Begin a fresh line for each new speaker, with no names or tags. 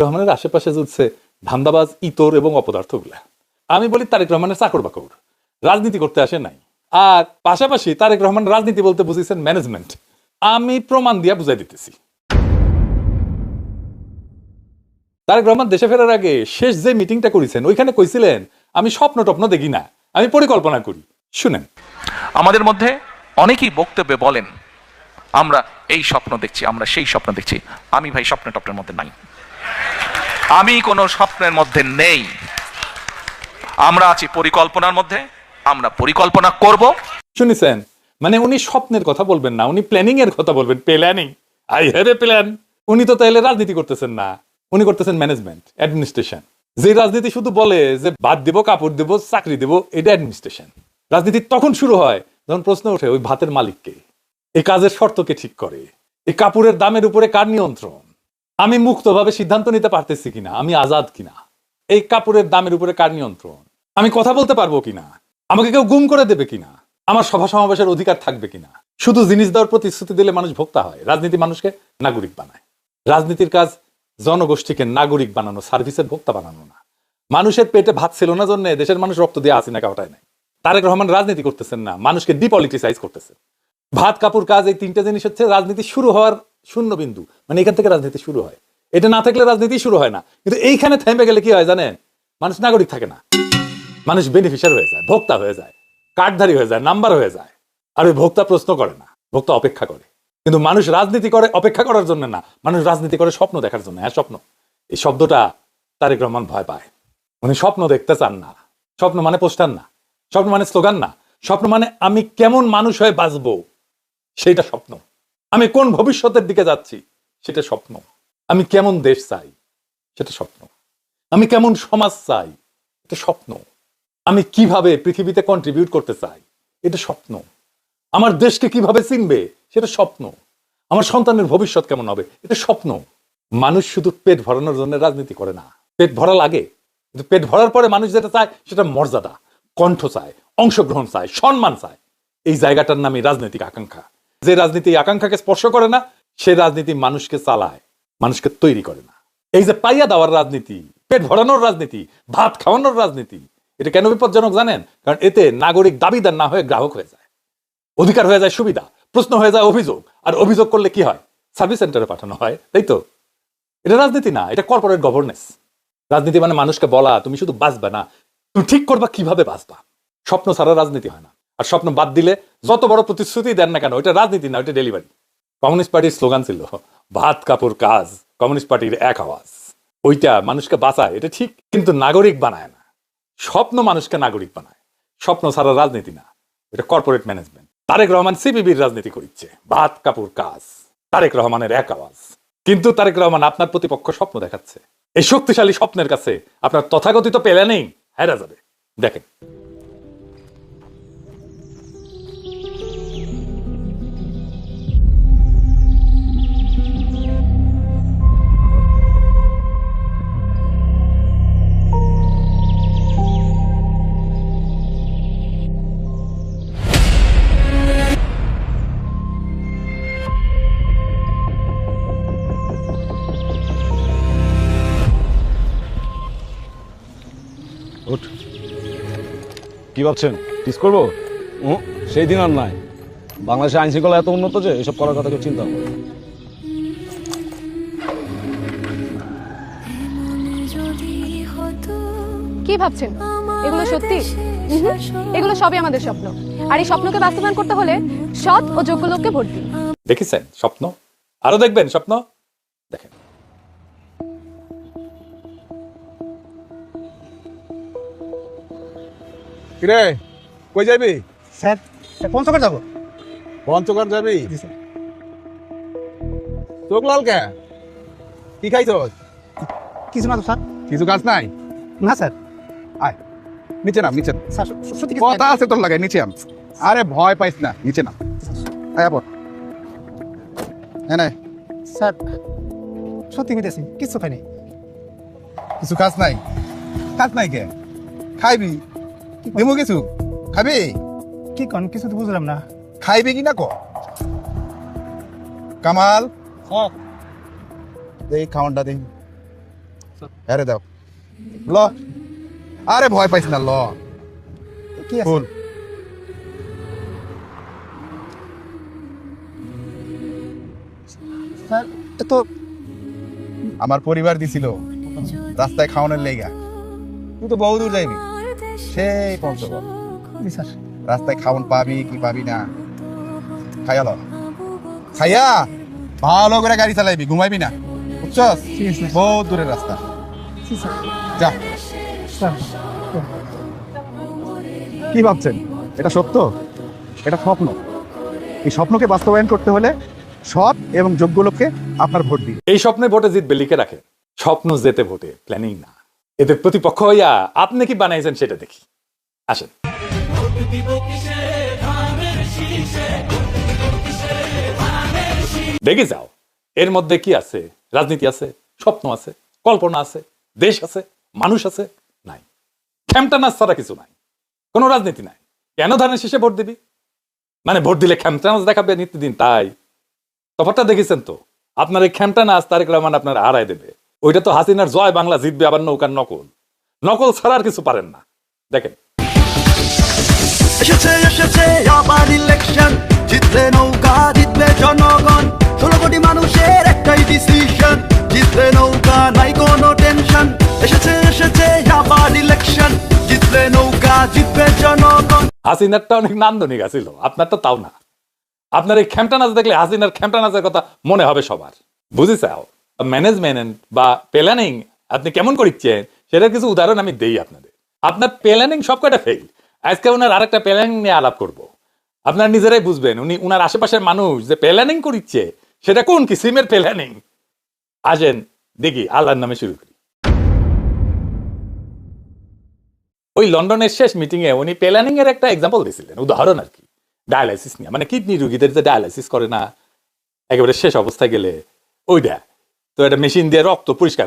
রহমানের আশেপাশে জুটছে ধান্দাবাজ, ইতর এবং অপদার্থগুলা। আমি বলি তারেক রহমানের চাকর বাকর। রাজনীতি করতে আসে নাই। আর পাশাপাশি তারেক রহমান রাজনীতি বলতে বুঝিয়েছেন ম্যানেজমেন্ট আমি প্রমাণ দিয়া বুঝাই দিতেছি। তারেক রহমান দেশে ফেরার আগে শেষ যে মিটিংটা করেছেন, ওইখানে কইছিলেন, আমি স্বপ্ন টপ্ন দেখি না, আমি পরিকল্পনা করি। শুনেন।
আমাদের মধ্যে অনেকেই বক্তব্যে বলেন, আমরা এই স্বপ্ন দেখছি, আমরা সেই স্বপ্ন দেখছি। আমি ভাই স্বপ্ন টপ্নের মধ্যে নাই। আমি কোনো স্বপ্নের মধ্যে নেই। আমরা আছি পরিকল্পনার মধ্যে, আমরা পরিকল্পনা করব।
শুনেছেন? মানে উনি স্বপ্নের কথা বলবেন না, উনি প্ল্যানিং এর কথা বলবেন। Planning? I have a plan. উনি তো তাইলে রাজনীতি করতেছেন না, উনি করতেছেন ম্যানেজমেন্ট, অ্যাডমিনিস্ট্রেশন। যে রাজনীতি শুধু বলে যে ভাত দিব, কাপড় দিব, চাকরি দিব, এটা অ্যাডমিনিস্ট্রেশন। রাজনীতি তখন শুরু হয়, যখন প্রশ্ন ওঠে ওই ভাতের মালিককে। এই কাজের শর্তকে ঠিক করে? এই কাপড়ের দামের উপরে কার নিয়ন্ত্রণ? আমি মুক্তভাবে সিদ্ধান্ত নিতে পারতেছি কিনা? আমি আজাদ কিনা? এই কাপড়ের দামের উপরে কার নিয়ন্ত্রণ? আমি কথা বলতে পারব কিনা? আমাকে কেউ গুম করে দেবে কিনা? আমার সভা সমাবেশের অধিকার থাকবে কিনা? শুধু জিনিস দেওয়ার প্রতিশ্রুতি দিলে মানুষ ভোক্তা হয়। রাজনীতি মানুষকে নাগরিক বানায়। রাজনীতির কাজ জনগোষ্ঠীকে নাগরিক বানানো, সার্ভিসের ভোক্তা বানানো না। মানুষের পেটে ভাত ছিল না জন্য দেশের মানুষ রক্ত দিয়ে আসি না কাউটায় নাই। তারেক রহমান রাজনীতি করতেছেন না, মানুষকে ডিপলিটিসাইজ করতেছেন। ভাত, কাপড়, কাজ এই তিনটা জিনিস হচ্ছে রাজনীতি শুরু হওয়ার শূন্য বিন্দু। মানে এখান থেকে রাজনীতি শুরু হয়। এটা না থাকলে রাজনীতি শুরু হয় না। কিন্তু এইখানে থেমে গেলে কি হয় জানেন? মানুষ নাগরিক থাকে না। মানুষ বেনিফিশিয়ার হয়ে যায়, ভোক্তা হয়ে যায়, কার্ডধারী হয়ে যায় নাম্বার হয়ে যায়। আর ওই ভোক্তা প্রশ্ন করে না, ভোক্তা অপেক্ষা করে। কিন্তু মানুষ রাজনীতি করে, অপেক্ষা করার জন্য না। মানুষ রাজনীতি করে স্বপ্ন দেখার জন্য হ্যাঁ স্বপ্ন। এই শব্দটা তারেক রহমান ভয় পায়। উনি স্বপ্ন দেখতে চান না। স্বপ্ন মানে পোস্টার না। স্বপ্ন মানে স্লোগান না। স্বপ্ন মানে আমি কেমন মানুষ হয়ে বাঁচবো, সেইটা স্বপ্ন। আমি কোন ভবিষ্যতের দিকে যাচ্ছি সেটা স্বপ্ন। আমি কেমন দেশ চাই সেটা স্বপ্ন। আমি কেমন সমাজ চাই এটা স্বপ্ন। আমি কীভাবে পৃথিবীতে কন্ট্রিবিউট করতে চাই এটা স্বপ্ন। আমার দেশকে কীভাবে চিনবে সেটা স্বপ্ন। আমার সন্তানের ভবিষ্যৎ কেমন হবে এটা স্বপ্ন। মানুষ শুধু পেট ভরানোর জন্য রাজনীতি করে না। পেট ভরা লাগে। কিন্তু পেট ভরার পরে মানুষ যেটা চায় সেটা মর্যাদা। কণ্ঠ চায়, অংশগ্রহণ চায়, সম্মান চায়। এই জায়গাটার নামই রাজনৈতিক আকাঙ্ক্ষা। যে রাজনীতি আকাঙ্ক্ষাকে স্পর্শ করে না, সে রাজনীতি মানুষকে চালায়, মানুষকে তৈরি করে না। এই যে পাইয়া দেওয়ার রাজনীতি, পেট ভরানোর রাজনীতি, ভাত খাওয়ানোর রাজনীতি, এটা কেন বিপজ্জনক জানেন? কারণ এতে নাগরিক দাবিদার না হয়ে গ্রাহক হয়ে যায়। অধিকার হয়ে যায় সুবিধা, প্রশ্ন হয়ে যায় অভিযোগ, আর অভিযোগ করলে কি হয়? সার্ভিস সেন্টারে পাঠানো হয়, তাই তো? এটা রাজনীতি না, এটা কর্পোরেট গভর্নেন্স রাজনীতি মানে মানুষকে বলা, তুমি শুধু বাঁচবে না, তুমি ঠিক করবা, কীভাবে বাঁচবা? স্বপ্ন ছাড়া রাজনীতি হয় না। আর স্বপ্ন বাদ দিলে যত বড় প্রতিশ্রুতি দেন না কেন, ওইটা রাজনীতি না, ওইটা ডেলিভারি কমিউনিস্ট পার্টির স্লোগান ছিল, ভাত, কাপড়, কাজ। কমিউনিস্ট পার্টির এক আওয়াজ। ওইটা মানুষকে বাঁচায়, এটা ঠিক, কিন্তু নাগরিক বানায় না। স্বপ্ন মানুষকে নাগরিক বানায়। স্বপ্ন ছাড়া রাজনীতি না, এটা কর্পোরেট ম্যানেজমেন্ট তারেক রহমান সিপিবির রাজনীতি করিচ্ছে, ভাত, কাপড়, কাজ। তারেক রহমানের এক আওয়াজ। কিন্তু তারেক রহমান আপনার প্রতিপক্ষ স্বপ্ন দেখাচ্ছে। এই শক্তিশালী স্বপ্নের কাছে আপনার তথাকথিত পেলে নেই হেরা যাবে। দেখেন।
কি ভাবছেন? টিস করব? সেই দিন আর নাই। বাংলাদেশের আইন শৃঙ্খলা এত উন্নত যে এসব করার কথা কেউ চিন্তা
কি ভাবছেন? এগুলো সত্যি? এগুলো সবই আমাদের স্বপ্ন। আর এই স্বপ্নকে বাস্তবায়ন করতে হলে সৎ ও যোগ্য লোককে ভোট দিন।
দেখেছেন স্বপ্ন? আরও দেখবেন স্বপ্ন? দেখেন।
কিরে কই যাবি?
স্যার পঞ্চগড় যাব।
পঞ্চগড় যাবি? চোখ লাল কে কি খাইছ
কিছু না তো স্যার।
কিছু কাজ নাই?
না স্যার।
আয় নিচে নাম নিচে নাম। কথা আছে তোর লাগে নিচে আম। আরে ভয় পাইস না নিচে না আয় পর হ্যাঁ নাই
স্যার সত্যি মিটেছি কিছু খাইনি।
কিছু কাজ নাই। কাজ নাই কে? খাইবি? দিমু কিছু খাবি?
কি কন কিছু তো বুঝলাম না।
খাইবি কি না ক? কামাল? এই খাওয়ানটা দে আরে দাও। ল। আরে ভয় পাইস না ল।
কি আছে?
ফুল।
স্যার তো
আমার পরিবার দিছিল। রাস্তায় খাওয়ানোর লেগা। তুই তো বহু দূর যাইবি সেই পঞ্চগড়
স্যার
রাস্তায় খাওন পাবি কি পাবি না। খাইয়া ল খাইয়া ভালো করে গাড়ি চালাইবি ঘুমাইবি না। বুঝছস? বহুত দূরের রাস্তা। যা।
কি ভাবছেন? এটা সত্য? এটা স্বপ্ন? এই স্বপ্নকে বাস্তবায়ন করতে হলে সৎ এবং যোগ্য লোককে আপনার ভোট দিন।
এই স্বপ্নে ভোটে জিতবে লিখে রাখে। স্বপ্ন যেতে ভোটে প্ল্যানিং না। এদের প্রতিপক্ষ হইয়া আপনি কি বানাইছেন সেটা দেখি। আসেন। দেখে যাও, এর মধ্যে কি আছে? রাজনীতি আছে, স্বপ্ন আছে, কল্পনা আছে, দেশ আছে, মানুষ আছে, নাই। খেমটা নাচ ছাড়া কিছু নাই, কোনো রাজনীতি নাই। কেন ধানের শেষে ভোট দিবি? মানে ভোট দিলে খেমটা নাচ দেখাবে নিত্যদিন তাই। তফাৎটা দেখেছেন তো? আপনার এই খেমটা নাচ তারেক রহমান আপনার হারাই দেবে। ওইটা তো হাসিনার জয় বাংলা জিতবে আবার নৌকার নকল। নকল ছাড়া আর কিছু পারেন না। দেখেন।
এসেছে এসেছে আবার ইলেকশন জিতবে নৌকা জিতবে জনগণ। ষোলো কোটি মানুষের একটাই ডিসিশন জিতবে নৌকা নাই কোনো টেনশন এসেছে এসেছে আবার ইলেকশন জিতবে নৌকা জিতবে জনগণ।
হাসিনারটা অনেক নান্দনিক আছিল আপনার তো তাও না। আপনার এই খেমটা নাচ দেখলে হাসিনার খেমটা নাচের কথা মনে হবে সবার। বুঝেছাও ম্যানেজমেন্ট বা প্ল্যানিং আপনি কেমন করিচ্ছেন সেটার কিছু উদাহরণ আমি দেই আপনাদের। আপনার প্ল্যানিং সব কয়টা ফেল আজকে ওনার আরেকটা প্ল্যানিং নিয়ে আলাপ করব। আপনার নিজেরাই বুঝবেন, উনি, উনার আশেপাশের মানুষ যে প্ল্যানিং করিচ্ছে, সেটা কোন কিসিমের প্ল্যানিং আসেন, দেখি, আল্লাহর নামে শুরু করি। ওই লন্ডনের শেষ মিটিংয়ে উনি প্ল্যানিং এর একটা এক্সাম্পল দিয়েছিলেন, উদাহরণ আর কি। ডায়ালাইসিস নিয়ে। মানে কিডনি রুগীদের যে ডায়ালাইসিস করে না, একেবারে শেষ অবস্থায় গেলে ওইটা তো এটা মেশিন দিয়ে রক্ত পরিষ্কার